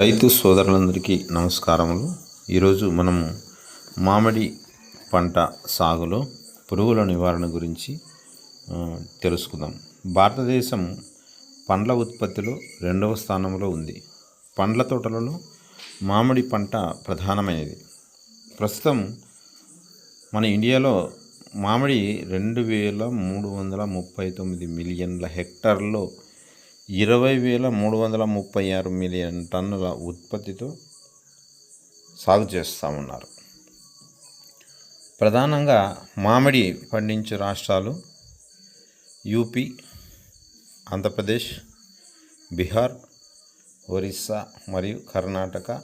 రైతు సోదరులందరికీ నమస్కారములు. ఈరోజు మనము మామిడి పంట సాగులో పురుగుల నివారణ గురించి తెలుసుకుందాం. భారతదేశం పండ్ల ఉత్పత్తిలో రెండవ స్థానంలో ఉంది. పండ్ల తోటలలో మామిడి పంట ప్రధానమైనది. ప్రస్తుతం మన ఇండియాలో మామిడి రెండు వేల మూడు వందల ముప్పై తొమ్మిది మిలియన్ల హెక్టార్లో ఇరవై వేల మూడు వందల ముప్పై ఆరు మిలియన్ టన్నుల ఉత్పత్తితో సాగు చేస్తామన్నారు. ప్రధానంగా మామిడి పండించే రాష్ట్రాలు యూపీ ఆంధ్రప్రదేశ్ బీహార్ ఒరిస్సా మరియు కర్ణాటక.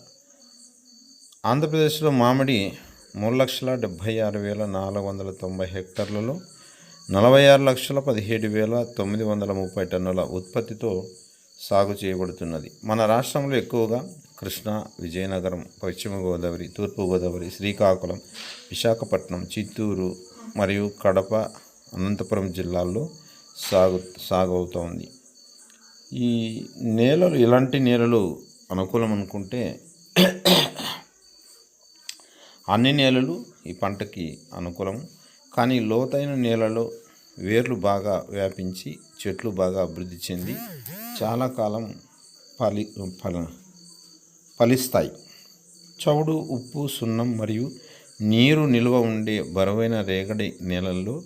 ఆంధ్రప్రదేశ్లో మామిడి మూడు లక్షల డెబ్భై ఆరు వేల నాలుగు వందల తొంభై హెక్టార్లలో నలభై ఆరు లక్షల పదిహేడు వేల తొమ్మిది వందల ముప్పై టన్నుల ఉత్పత్తితో సాగు చేయబడుతున్నది. మన రాష్ట్రంలో ఎక్కువగా కృష్ణా విజయనగరం పశ్చిమ గోదావరి తూర్పుగోదావరి శ్రీకాకుళం విశాఖపట్నం చిత్తూరు మరియు కడప అనంతపురం జిల్లాల్లో సాగు సాగు అవుతోంది ఈ నేలలు ఇలాంటి నేలలు అనుకూలం అనుకుంటే అన్ని నేలలు ఈ పంటకి అనుకూలం కానీ లోతైన నేలలో వేర్లు బాగా వ్యాపించి చెట్లు బాగా అభివృద్ధి చెంది చాలా కాలం ఫలి ఫల ఫలిస్తాయి. చవుడు ఉప్పు సున్నం మరియు నీరు నిల్వ ఉండే బరువైన రేగడి నేలల్లో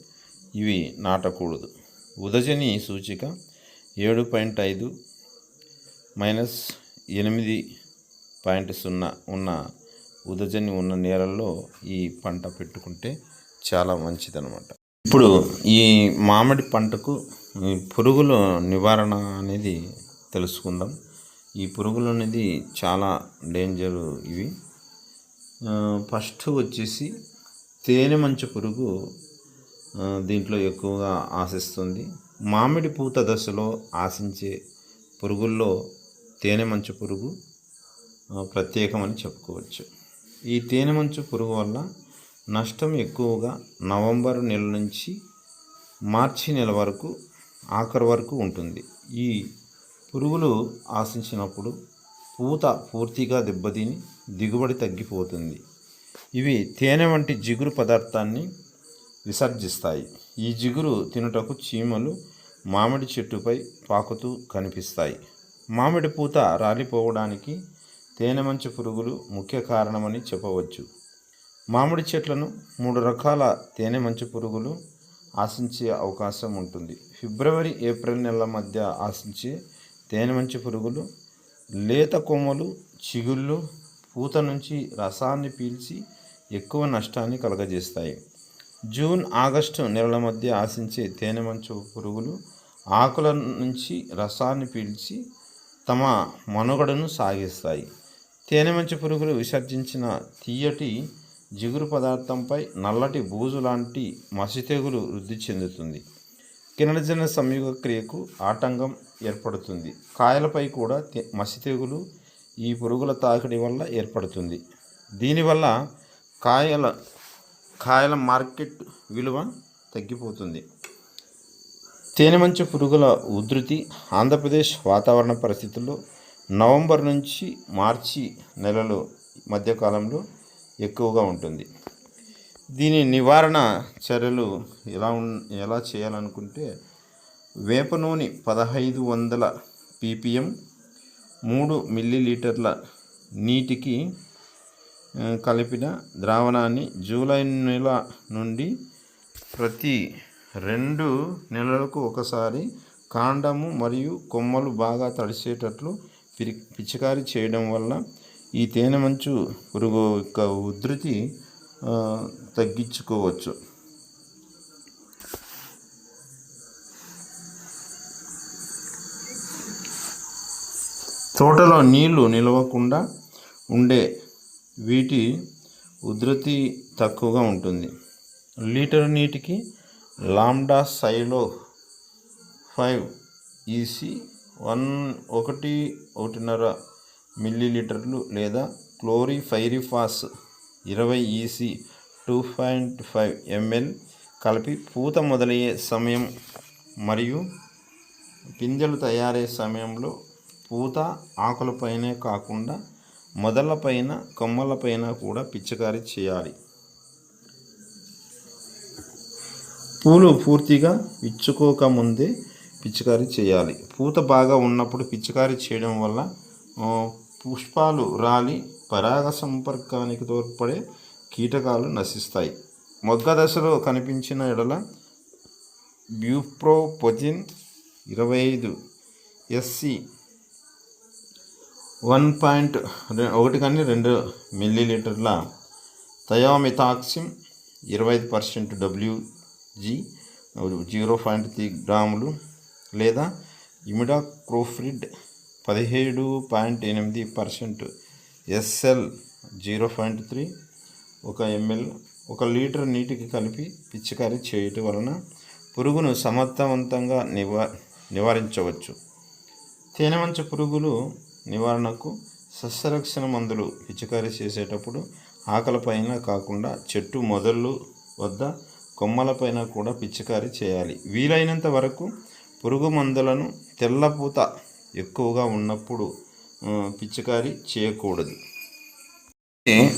ఇవి నాటకూడదు. ఉదజని సూచిక ఏడు పాయింట్ ఐదు మైనస్ ఎనిమిది పాయింట్ సున్నా ఉన్న ఉదజని ఉన్న నేలల్లో ఈ పంట పెట్టుకుంటే చాలా మంచిదన్నమాట. ఇప్పుడు ఈ మామిడి పంటకు ఈ పురుగుల నివారణ అనేది తెలుసుకుందాం. ఈ పురుగులు అనేది చాలా డేంజర్ ఇవి. ఫస్ట్ వచ్చేసి తేనె మంచు పురుగు దీంట్లో ఎక్కువగా ఆశిస్తుంది. మామిడి పూత దశలో ఆశించే పురుగుల్లో తేనె మంచు పురుగు ప్రత్యేకమని చెప్పుకోవచ్చు. ఈ తేనె మంచు పురుగు వల్ల నష్టం ఎక్కువగా నవంబర్ నెల నుంచి మార్చి నెల వరకు ఆఖరి వరకు ఉంటుంది. ఈ పురుగులు ఆశించినప్పుడు పూత పూర్తిగా దెబ్బతిని దిగుబడి తగ్గిపోతుంది. ఇవి తేనె వంటి జిగురు పదార్థాన్ని విసర్జిస్తాయి. ఈ జిగురు తినుటకు చీమలు మామిడి చెట్టుపై పాకుతూ కనిపిస్తాయి. మామిడి పూత రాలిపోవడానికి తేనె మంచు పురుగులు ముఖ్య కారణమని చెప్పవచ్చు. మామిడి చెట్లను మూడు రకాల తేనె మంచు పురుగులు ఆశించే అవకాశం ఉంటుంది. ఫిబ్రవరి ఏప్రిల్ నెలల మధ్య ఆశించే తేనె మంచు పురుగులు లేత కొమ్మలు చిగుళ్ళు పూత నుంచి రసాన్ని పీల్చి ఎక్కువ నష్టాన్ని కలగజేస్తాయి. జూన్ ఆగస్టు నెలల మధ్య ఆశించే తేనె మంచు పురుగులు ఆకుల నుంచి రసాన్ని పీల్చి తమ మనుగడను సాగిస్తాయి. తేనె మంచు పురుగులు విసర్జించిన తీయటి జిగురు పదార్థంపై నల్లటి బూజు లాంటి మసితెగులు వృద్ధి చెందుతుంది. కిరణజన సంయుగ క్రియకు ఆటంకం ఏర్పడుతుంది. కాయలపై కూడా మసితెగులు ఈ పురుగుల తాకిడి వల్ల ఏర్పడుతుంది. దీనివల్ల కాయల కాయల మార్కెట్ విలువ తగ్గిపోతుంది. తేనె మంచు పురుగుల ఉధృతి ఆంధ్రప్రదేశ్ వాతావరణ పరిస్థితుల్లో నవంబర్ నుంచి మార్చి నెలలో మధ్యకాలంలో ఎక్కువగా ఉంటుంది. దీని నివారణ చర్యలు ఎలా ఉన్ ఎలా చేయాలనుకుంటే వేప నూనె పదహైదు వందల పీపీఎం మూడు మిల్లీలీటర్ల నీటికి కలిపిన ద్రావణాన్ని జూలై నెల నుండి ప్రతి రెండు నెలలకు ఒకసారి కాండము మరియు కొమ్మలు బాగా తడిసేటట్లు పిరి పిచికారీ చేయడం వల్ల ఈ తేనె మంచు పురుగు యొక్క ఉధృతి తగ్గించుకోవచ్చు. తోటలో నీళ్ళు నిలవకుండా ఉండే వీటి ఉధృతి తక్కువగా ఉంటుంది. లీటర్ నీటికి లాంబ్డా సైలో ఫైవ్ ఈసీ వన్ ఒకటి ఒకటిన్నర మిల్లీలీటర్లు లేదా క్లోరిఫైరిఫాస్ ఇరవై EC two point five ml కలిపి పూత మొదలయ్యే సమయం మరియు పిందెలు తయారయ్యే సమయంలో పూత ఆకులపైనే కాకుండా మొదలపైన కొమ్మలపైన కూడా పిచికారీ చేయాలి. పూలు పూర్తిగా విచ్చుకోక ముందే పిచికారీ చేయాలి. పూత బాగా ఉన్నప్పుడు పిచికారీ చేయడం వల్ల పుష్పాలు రాలి పరాగ సంపర్కానికి తోడ్పడే కీటకాలు నశిస్తాయి. మొగ్గ దశలో కనిపించిన ఎడల బ్యూప్రోపొజిన్ ఇరవై ఐదు ఎస్సి వన్ పాయింట్ ఒకటి కానీ రెండు మిల్లీలీటర్ల థయోమిథాక్సిమ్ ఇరవై ఐదు percent WG zero point three గ్రాములు లేదా ఇమిడాక్రోఫ్రిడ్ పదిహేడు పాయింట్ ఎనిమిది percent SL zero point three ఒక ఎంఎల్ ఒక లీటర్ నీటికి కలిపి పిచికారీ చేయటం వలన పురుగును సమర్థవంతంగా నివా నివారించవచ్చు. తేనెమంచ పురుగులు నివారణకు సస్యరక్షణ మందులు పిచికారీ చేసేటప్పుడు ఆకలపైన కాకుండా చెట్టు మొదళ్ళు వద్ద కొమ్మలపైన కూడా పిచికారీ చేయాలి. వీలైనంత వరకు పురుగు మందులను తెల్లపూత ఎక్కువగా ఉన్నప్పుడు ఆ, పిచికారీ చేయకూడదు. ఇది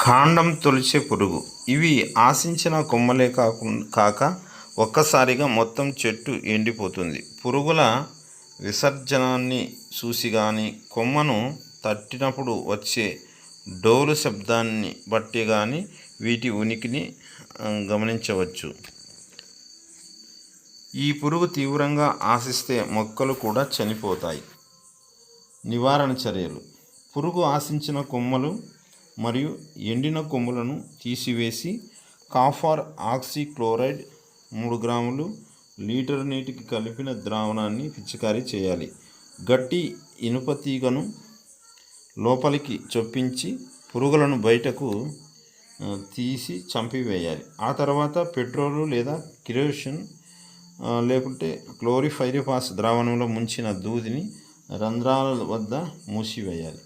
కాండం తొలిచే పురుగు. ఇవి ఆశించిన కొమ్మలే కాకుండా కాక ఒక్కసారిగా మొత్తం చెట్టు ఎండిపోతుంది. పురుగుల విసర్జనాన్ని చూసి కానీ కొమ్మను తట్టినప్పుడు వచ్చే డోలు శబ్దాన్ని బట్టి కానీ వీటి ఉనికిని గమనించవచ్చు. ఈ పురుగు తీవ్రంగా ఆశిస్తే మొక్కలు కూడా చనిపోతాయి. నివారణ చర్యలు. పురుగు ఆశించిన కొమ్మలు మరియు ఎండిన కొమ్ములను తీసివేసి కాఫర్ ఆక్సిక్లోరైడ్ మూడు గ్రాములు లీటర్ నీటికి కలిపిన ద్రావణాన్ని పిచికారీ చేయాలి. గట్టి ఇనుప తీగను లోపలికి చొప్పించి పురుగులను బయటకు తీసి చంపివేయాలి. ఆ తర్వాత పెట్రోలు లేదా కిరోసిన్ లేకుంటే క్లోరిఫైరిఫాస్ ద్రావణంలో ముంచిన దూదిని రంధ్రాల వద్ద మూసివేయాలి.